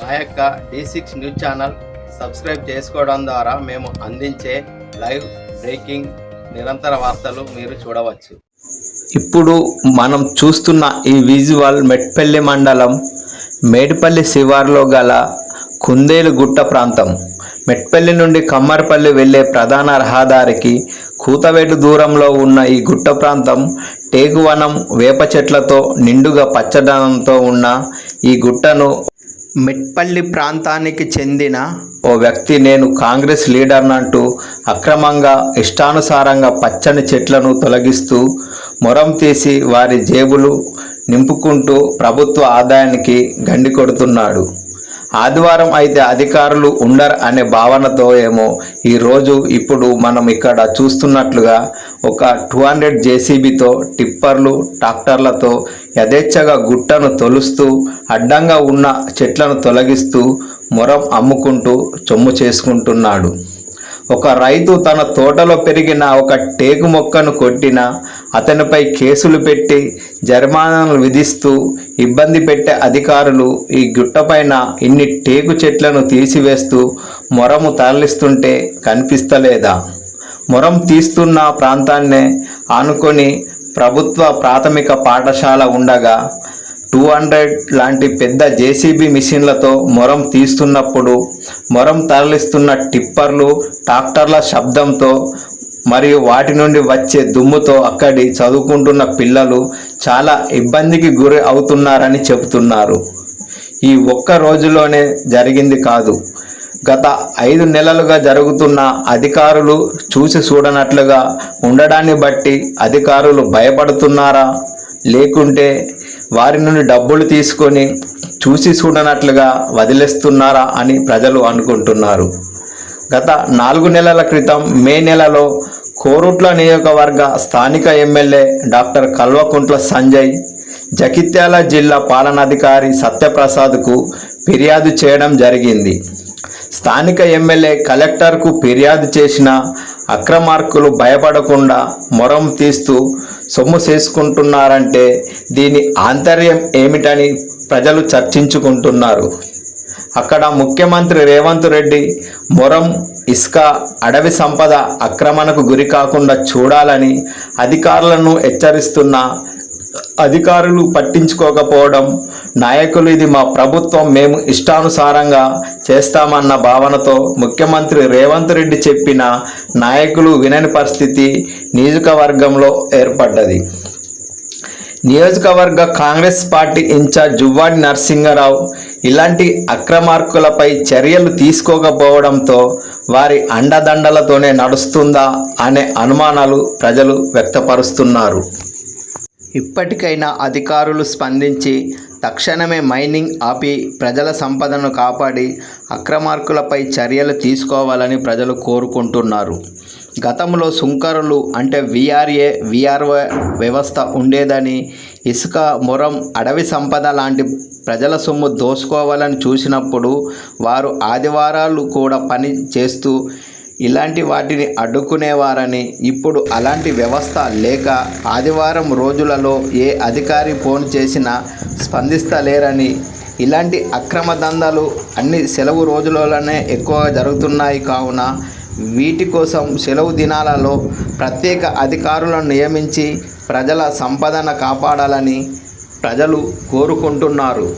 మా యొక్క D six news channel subscribe చేసుకోవడం ద్వారా మేము అందించే లైవ్ బ్రేకింగ్ నిరంతర వార్తలు మీరు చూడవచ్చు. ఇప్పుడు మనం చూస్తున్న ఈ విజువల్ మెట్పల్లి మండలం మేడిపల్లి శివార్లో గల కుందేలు గుట్ట ప్రాంతం. మెట్పల్లి నుండి కమ్మరిపల్లి వెళ్ళే ప్రధాన రహదారికి కూతవేటు దూరంలో ఉన్న ఈ గుట్ట ప్రాంతం టేకువనం వేప చెట్లతో నిండుగా పచ్చదనంతో ఉన్న ఈ గుట్టను మెట్పల్లి ప్రాంతానికి చెందిన ఓ వ్యక్తి నేను కాంగ్రెస్ లీడర్నంటూ అక్రమంగా ఇష్టానుసారంగా పచ్చని చెట్లను తొలగిస్తూ మొరం తీసి వారి జేబులు నింపుకుంటూ ప్రభుత్వ ఆదాయానికి గండి కొడుతున్నాడు. ఆదివారం అయితే అధికారులు ఉండరు అనే భావనతో ఏమో ఈరోజు ఇప్పుడు మనం ఇక్కడ చూస్తున్నట్లుగా ఒక టూ హండ్రెడ్ జేసీబీతో టిప్పర్లు ట్రాక్టర్లతో యథేచ్ఛగా గుట్టను తొలుస్తూ అడ్డంగా ఉన్న చెట్లను తొలగిస్తూ మొరం అమ్ముకుంటూ చొమ్ము చేసుకుంటున్నాడు. ఒక రైతు తన తోటలో పెరిగిన ఒక టేకు మొక్కను కొట్టిన అతనిపై కేసులు పెట్టి జరిమానాలు విధిస్తూ ఇబ్బంది పెట్టే అధికారులు ఈ గుట్టపైన ఇన్ని టేకు చెట్లను తీసివేస్తూ మొరము తరలిస్తుంటే కనిపిస్తలేదా? మొరం తీస్తున్న ప్రాంతాన్నే ఆనుకొని ప్రభుత్వ ప్రాథమిక పాఠశాల ఉండగా టూ హండ్రెడ్ లాంటి పెద్ద జేసీబీ మిషన్లతో మొరం తీస్తున్నప్పుడు మొరం తరలిస్తున్న టిప్పర్లు ట్రాక్టర్ల శబ్దంతో మరియు వాటి నుండి వచ్చే దుమ్ముతో అక్కడి చదువుకుంటున్న పిల్లలు చాలా ఇబ్బందికి గురి అవుతున్నారని చెబుతున్నారు. ఈ ఒక్క రోజులోనే జరిగింది కాదు. గత ఐదు నెలలుగా జరుగుతున్న అధికారులు చూసి చూడనట్లుగా ఉండడాన్ని బట్టి అధికారులు భయపడుతున్నారా? లేకుంటే వారి నుండి డబ్బులు తీసుకొని చూసి చూడనట్లుగా వదిలేస్తున్నారా అని ప్రజలు అనుకుంటున్నారు. గత నాలుగు నెలల క్రితం మే నెలలో కోరుట్ల నియోజకవర్గ స్థానిక ఎమ్మెల్యే డాక్టర్ కల్వకుంట్ల సంజయ్ జగిత్యాల జిల్లా పాలనాధికారి సత్యప్రసాద్కు ఫిర్యాదు చేయడం జరిగింది. స్థానిక ఎమ్మెల్యే కలెక్టర్కు ఫిర్యాదు చేసిన అక్రమార్కులు భయపడకుండా మొరం తీస్తూ సొమ్ము చేసుకుంటున్నారంటే దీని ఆంతర్యం ఏమిటని ప్రజలు చర్చించుకుంటున్నారు. అక్కడ ముఖ్యమంత్రి రేవంత్ రెడ్డి మొరం ఇసుక అడవి సంపద ఆక్రమణకు గురి కాకుండా చూడాలని అధికారులను హెచ్చరిస్తున్న అధికారులు పట్టించుకోకపోవడం నాయకులు ఇది మా ప్రభుత్వం మేము ఇష్టానుసారంగా చేస్తామన్న భావనతో ముఖ్యమంత్రి రేవంత్ రెడ్డి చెప్పిన నాయకులు వినని పరిస్థితి నియోజకవర్గంలో ఏర్పడ్డది. నియోజకవర్గ Congress party in charge Juvvadi Narasingarao ఇలాంటి అక్రమార్కులపై చర్యలు తీసుకోకపోవడంతో వారి అండదండలతోనే నడుస్తుందా అనే అనుమానాలు ప్రజలు వ్యక్తపరుస్తున్నారు. ఇప్పటికైనా అధికారులు స్పందించి తక్షణమే మైనింగ్ ఆపి ప్రజల సంపదను కాపాడి అక్రమార్కులపై చర్యలు తీసుకోవాలని ప్రజలు కోరుకుంటున్నారు. గతంలో సుంకరులు అంటే విఆర్ఏ విఆర్ఓ వ్యవస్థ ఉండేదని ఇసుక మొరం అడవి సంపద లాంటి ప్రజల సొమ్ము దోసుకోవాలని చూసినప్పుడు వారు ఆదివారాలు కూడా పని చేస్తూ ఇలాంటి వాటిని అడ్డుకునేవారని ఇప్పుడు అలాంటి వ్యవస్థ లేక ఆదివారం రోజులలో ఏ అధికారి ఫోన్ చేసినా స్పందిస్తలేరని ఇలాంటి అక్రమ దందాలు అన్ని సెలవు రోజులలోనే ఎక్కువగా జరుగుతున్నాయి కావున వీటి కోసం సెలవు దినాలలో ప్రత్యేక అధికారులను నియమించి ప్రజల సంపదన కాపాడాలని ప్రజలు కోరుకుంటున్నారు.